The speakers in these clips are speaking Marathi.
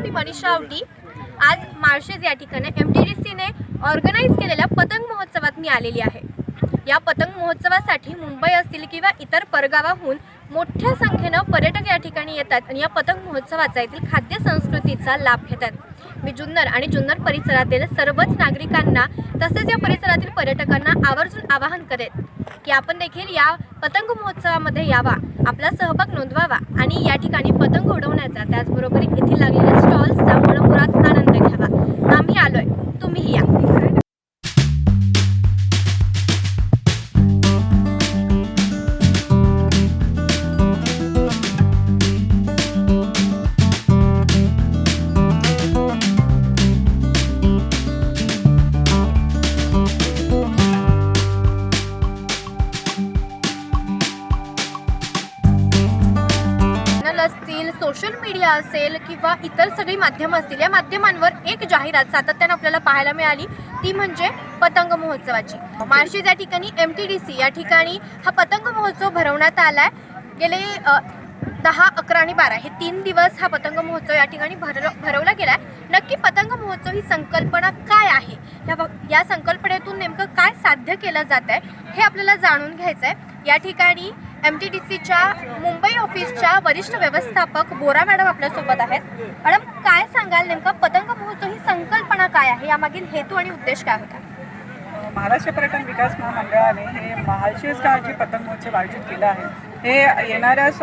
मी मनीषा आवटी आज माळशेज या ठिकाणी एम टी डी सीने ऑर्गनाईज केलेल्या पतंग महोत्सवात मी आलेली आहे. या पतंग महोत्सवासाठी मुंबई असतील किंवा इतर परगावाहून मोठ्या संख्येनं पर्यटक या ठिकाणी येतात आणि या पतंग महोत्सवाचा येथील खाद्य संस्कृतीचा लाभ घेतात. मी जुन्नर आणि जुन्नर परिसरातील सर्वच नागरिकांना तसेच या परिसरातील पर्यटकांना आवर्जून आवाहन करेन की आपण देखील या पतंग महोत्सवामध्ये यावा आपला सहभाग नोंदवावा आणि या ठिकाणी पतंग उडवण्याचा त्याचबरोबर येथील लागलेल्या स्टॉल्सचा मनमुरात आनंद घ्यावा. आम्ही आलोय. तुम्हीही या. असतील सोशल मीडिया असेल किंवा इतर सगळी माध्यमं असतील या माध्यमांवर एक जाहिरात सातत्यानं आपल्याला पाहायला मिळाली. ती म्हणजे पतंग महोत्सवाची. माळशेज या ठिकाणी एम टी डी सी या ठिकाणी हा पतंग महोत्सव भरवण्यात आलाय. गेले अ, दहा अकरा आणि बारा हे तीन दिवस हा पतंग महोत्सव या ठिकाणी भर भरवला गेलाय. नक्की पतंग महोत्सव ही संकल्पना काय आहे? या या संकल्पनेतून नेमकं काय साध्य केलं जात आहे हे आपल्याला जाणून घ्यायचं आहे या ठिकाणी एम टी डी सीच्या मुंबई ऑफिसच्या वरिष्ठ व्यवस्थापक बोरा मॅडम आपल्यासोबत आहेत. मॅडम काय सांगाल? नेमका पतंग महोत्सव ही संकल्पना काय आहे? यामागील हेतू आणि उद्देश काय होता? महाराष्ट्र पर्यटन विकास महामंडळाने हे महाशिष स्टारचे पतंग महोत्सव आयोजित केला आहे. हे येणाऱ्या स-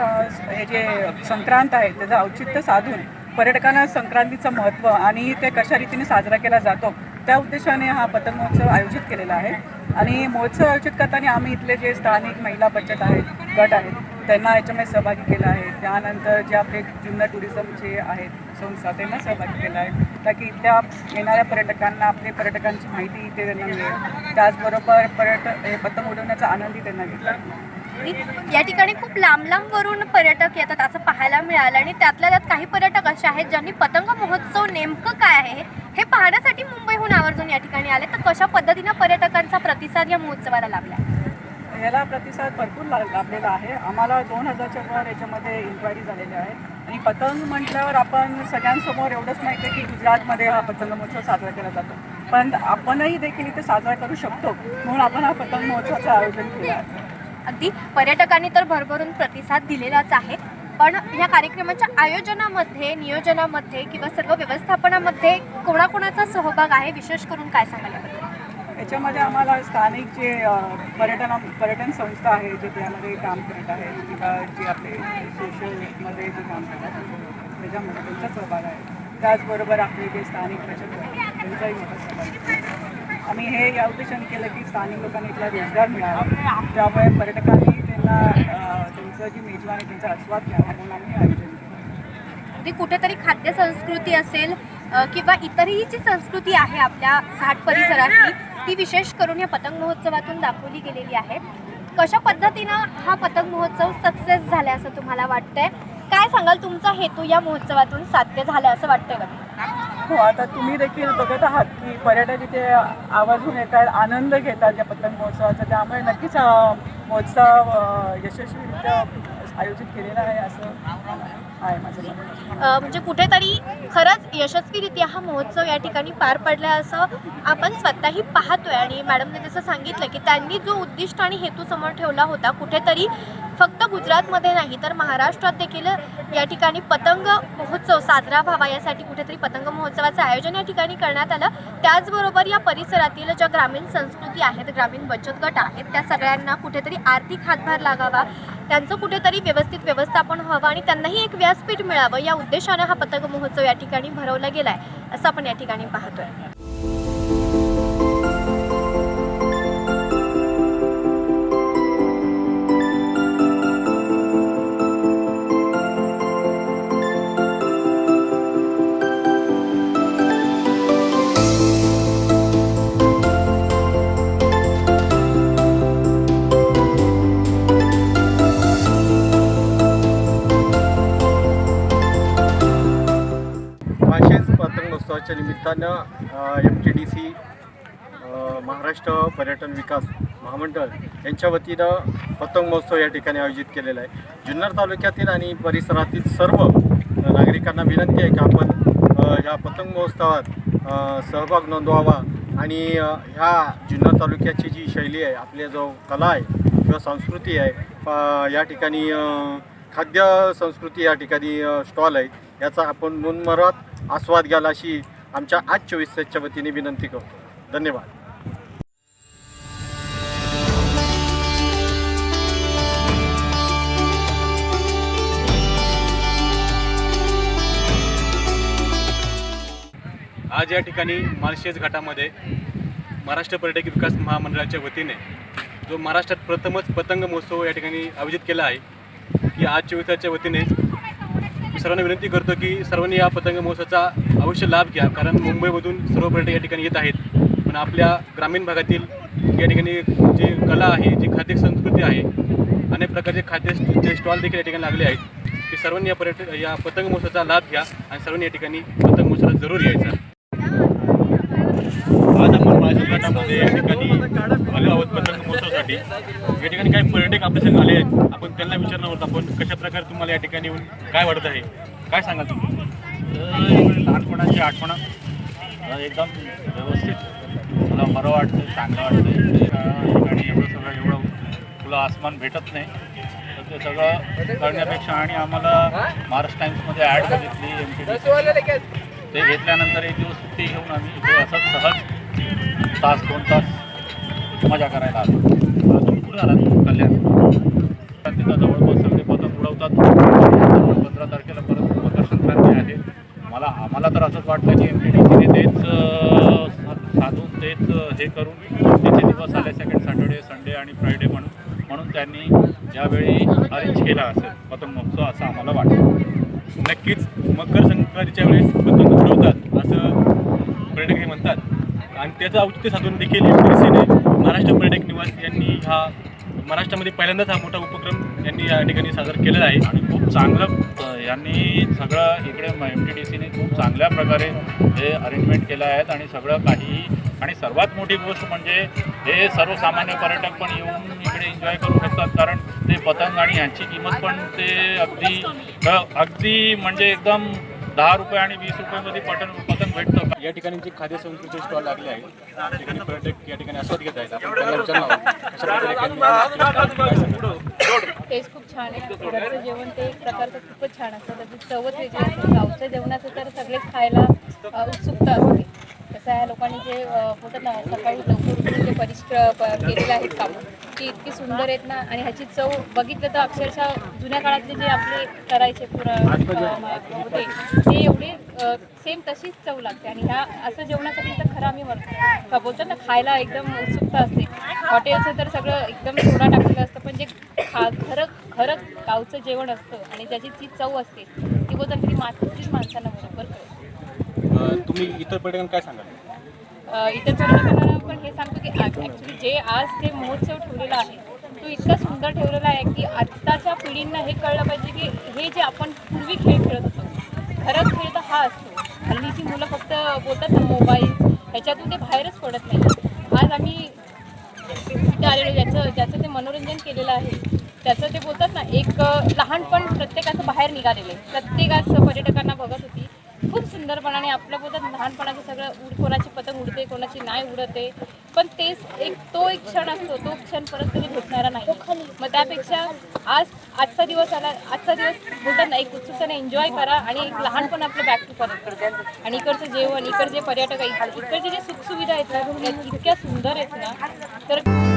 हे जे संक्रांत आहे त्याचं औचित्य साधून पर्यटकांना संक्रांतीचं महत्त्व आणि ते कशा रीतीने साजरा केला जातो त्या उद्देशाने हा पतंग महोत्सव आयोजित केलेला आहे. आणि महोत्सव आयोजित करताना आम्ही इथले जे स्थानिक महिला बचत आहेत गट आहेत त्यांना याच्यामध्ये सहभागी केला आहे. त्यानंतर जे आपले जुन्नर टुरिझमचे आहेत संस्था त्यांना सहभागी केला आहे. ताकी इथल्या येणाऱ्या पर्यटकांना आपले पर्यटकांची माहिती इथे त्यांना मिळेल. त्याचबरोबर पर्यटक हे पतंग उडवण्याचा आनंदही त्यांना घेतला. या ठिकाणी खूप लांब लांब वरून पर्यटक येतात असं पाहायला मिळालं. आणि त्यातल्या त्यात काही पर्यटक असे आहेत ज्यांनी पतंग महोत्सव नेमकं काय आहे हे पाहण्यासाठी मुंबईहून आवर्जून या ठिकाणी आले. तर कशा पद्धतीनं पर्यटकांचा प्रतिसाद या महोत्सवाला लाभला याला प्रतिसाद भरपूर ला लाभलेला आहे. आम्हाला दोन हजारच्या वर याच्यामध्ये इन्क्वायरी झालेल्या आहे. आणि पतंग म्हटल्यावर आपण सगळ्यांसमोर एवढंच माहिती आहे की गुजरातमध्ये हा पतंग महोत्सव साजरा केला जातो. पण आपणही देखील इथे साजरा करू शकतो म्हणून आपण हा पतंग महोत्सवाचं आयोजन केलं आहे. अगदी. पर्यटकांनी तर भरभरून प्रतिसाद दिलेलाच आहे. पण या कार्यक्रमाच्या आयोजनामध्ये नियोजनामध्ये किंवा सर्व व्यवस्थापनामध्ये कोणाकोणाचा सहभाग आहे? विशेष करून काय सांगायला याच्यामध्ये आम्हाला स्थानिक जे पर्यटन पर्यटन संस्था आहे जे त्यामध्ये काम करत आहेत किंवा जे आपले सोशलमध्ये जे काम करतात त्याच्यामध्ये त्यांचा सहभाग आहे. त्याचबरोबर आपले जे स्थानिक बचत त्यांचाही मोठा सहभाग आहे. आम्ही हे या उद्देशाने केलं की स्थानिक लोकांना इथला रोजगार मिळावा. त्यामुळे पर्यटकांनी त्यांना अ, त्यांचं जी मेजवानी त्यांचा आस्वाद घ्यावा म्हणून आम्ही आयोजन केलं. अगदी कुठेतरी खाद्य संस्कृती असेल किंवा इतरही जी संस्कृती आहे आपल्या घाट परिसरातली ती विशेष करून या पतंग महोत्सवातून दाखवली गेलेली आहे. कशा पद्धतीनं हा पतंग महोत्सव सक्सेस झाला असं तुम्हाला वाटतंय? काय सांगाल तुमचा हेतू या महोत्सवातून साध्य झाला असं वाटतंय का? हो आता तुम्ही देखील बघत आहात की पर्यटक इथे आवाजून येतात आनंद घेतात या पतंग महोत्सवाचा. त्यामुळे नक्कीच महोत्सव यशस्वीरित्या आयोजित केलेला आहे असं आहे माझं म्हणजे कुठेतरी खरंच यशस्वीरित्या हा महोत्सव या ठिकाणी पार पडला असं आपण स्वतःही पाहतोय. आणि मॅडमने जसं सांगितलं की त्यांनी जो उद्दिष्ट आणि हेतू समोर ठेवला होता कुठेतरी फक्त गुजरातमध्ये नाही तर महाराष्ट्रात देखील या ठिकाणी पतंग महोत्सव साजरा व्हावा यासाठी कुठेतरी पतंग महोत्सवाचं आयोजन या ठिकाणी करण्यात आलं. त्याचबरोबर या परिसरातील ज्या ग्रामीण संस्कृती आहेत ग्रामीण बचत गट आहेत त्या सगळ्यांना कुठेतरी आर्थिक हातभार लागावा त्यांचं कुठेतरी व्यवस्थित व्यवस्थापन व्हावं आणि त्यांनाही एक व्यासपीठ मिळावं या उद्देशानं हा पतंग महोत्सव या ठिकाणी भरवला गेलाय असं आपण या ठिकाणी पाहतोय. निमित्तानं M T D C Maharashtra पर्यटन विकास महामंडळ यांच्या वतीनं पतंग महोत्सव या ठिकाणी आयोजित केलेला आहे. जुन्नर तालुक्यातील आणि परिसरातील सर्व नागरिकांना विनंती आहे की आपण या पतंग महोत्सवात सहभाग नोंदवावा आणि ह्या जुन्नर तालुक्याची जी शैली आहे आपली जो कला आहे किंवा संस्कृती आहे या ठिकाणी खाद्य संस्कृती या ठिकाणी स्टॉल आहे याचा आपण मनमरात आस्वाद घ्याल अशी आमच्या आज चोवीस तासच्या वतीने विनंती करतो. धन्यवाद. आज या ठिकाणी माळशेज घाटामध्ये महाराष्ट्र पर्यटक विकास महामंडळाच्या वतीने जो महाराष्ट्रात प्रथमच पतंग महोत्सव या ठिकाणी आयोजित केला आहे की आज चोवीसाच्या वतीने सर्वांना विनंती करतो की सर्वांनी या पतंग महोत्सवाचा अवश्य लाभ घ्या. कारण मुंबईमधून सर्व पर्यटक या ठिकाणी येत आहेत. पण आपल्या ग्रामीण भागातील या ठिकाणी जी कला आहे जी खाद्य संस्कृती आहे अनेक प्रकारचे खाद्य जे स्टॉल देखील या ठिकाणी लागले आहेत की सर्वांनी या पर्यटक या पतंग महोत्सवाचा लाभ घ्या आणि सर्वांनी या ठिकाणी पतंग महोत्सवाला जरूर यायचा. माझ्या गटामध्ये या ठिकाणी आलो आहोत पत्रकार महोत्सवासाठी. या ठिकाणी काही पर्यटक आपल्या आले आहेत आपण त्यांना विचारणार आहोत आपण कशा प्रकारे तुम्हाला या ठिकाणी येऊन काय वाटत आहे? काय सांगाल तुम्ही? लहानपणाची आठवण एकदम व्यवस्थित. मला बरं वाटतं चांगलं वाटतं त्या ठिकाणी एवढं सगळं एवढं तुला आसमान भेटत नाही. तर ते सगळं करण्यापेक्षा आणि आम्हाला महाराष्ट्र टाइम्समध्ये ॲड बघितली एम टी ते घेतल्यानंतर एक दिवस सुट्टी घेऊन आम्ही इथे असंच सहज तास दोन तास मजा करायला आलो. आता तुम्ही कुठे कल्याण. तिथं जवळपास सगळे पथक उडवतात पंधरा तारखेला परत मकर संक्रांती आहे. मला आम्हाला तर असंच वाटतं की एम टी डी सीने तेच साधून तेच हे करून तिथे दिवस आले सेकंड सॅटर्डे संडे आणि फ्रायडे म्हणून. म्हणून त्यांनी ज्यावेळी अरेंज केला असेल पतंग महोत्सव असं आम्हाला वाटतं. नक्कीच मकर संक्रांतीच्या वेळेस पतंग उडवतात असं पर्यटक हे म्हणतात आणि त्याचं औचित्य साधून देखील एम महाराष्ट्र पर्यटक निवास यांनी हा महाराष्ट्रामध्ये पहिल्यांदाच हा मोठा उपक्रम यांनी या ठिकाणी सादर केलेला आहे. आणि खूप चांगलं यांनी सगळं इकडे एम टी डी सीने खूप चांगल्या प्रकारे हे अरेंजमेंट केलं आहेत आणि सगळं काही आणि सर्वात मोठी गोष्ट म्हणजे हे सर्वसामान्य पर्यटक पण येऊन इकडे एन्जॉय करू शकतात. कारण ते पतंग आणि ह्यांची किंमत पण ते अगदी अगदी म्हणजे एकदम दहा रुपये आणि वीस रुपयामध्ये पतंग पतंग भेटतं. या ठिकाणी जे खाद्य संस्कृतीचे स्टॉल लागले आहेत त्या ठिकाणी पर्यटक या ठिकाणी आस्वाद घेत आहेत आपण त्यांना विचारणार? टेस्ट खूप छान आहे. घरचं जेवण ते एक प्रकारचं खूपच छान असतं. त्याची चवच वेगळी असते. गावच्या जेवणाचं तर सगळेच खायला उत्सुकता असते. तसं ह्या लोकांनी जे बोलतात ना सकाळी लवकर उठून जे परिष्ट प- केलेले आहेत कामं ती इतकी सुंदर आहेत ना आणि ह्याची चव बघितलं तर अक्षरशः जुन्या काळातले जे आपले करायचे पुरा होते ते एवढे सेम तशीच चव लागते. आणि ह्या असं जेवणासाठी तर खरं आम्ही म्हणतो का बोलतात ना खायला एकदम उत्सुकता असते. हॉटेलचं तर सगळं एकदम सोडा टाकलेलं असतं पण जे खा खरं खरं गावचं जेवण असतं आणि त्याची जी चव असते ती बोलतात की मातीच माणसांना बरोबर कळते. तुम्ही इतर पर्यटन काय सांगाल? अ, इतर पर्यटकांना पण हे सांगतो की ॲक्च्युली जे आज ते महोत्सव ठेवलेला आहे तो इतका सुंदर ठेवलेला आहे की आत्ताच्या पिढींना हे कळलं पाहिजे की हे जे आपण पूर्वी खेळ खेळत होतो खरंच खेळ तर हा असतो. हल्लीची मुलं फक्त बोलतात ना मोबाईल ह्याच्यातून ते बाहेरच पडत नाही. आज आम्ही तिथे आलेलो ज्याचं ज्याचं ते मनोरंजन केलेलं आहे त्याचं ते बोलतात ना एक लहानपण प्रत्येकाचं बाहेर निघालेलं आहे. प्रत्येकाचं पर्यटकांना बघत होतं. सुंदरपणाने आपल्या बोलतात लहानपणाचं सगळं उड कोणाची पतंग उडते कोणाची नाही उडते. पण तेच एक तो एक क्षण असतो तो क्षण परत कधी भेटणारा नाही. मग त्यापेक्षा आज आजचा दिवस आला आजचा दिवस बोलतात ना एक उत्सुकतेने एन्जॉय करा आणि एक लहानपण आपलं बॅक टू परत करतो आणि इकडचं जेवण इकडचे पर्यटक इकडचे जे सुखसुविधा आहेत ना इतक्या सुंदर आहेत ना तर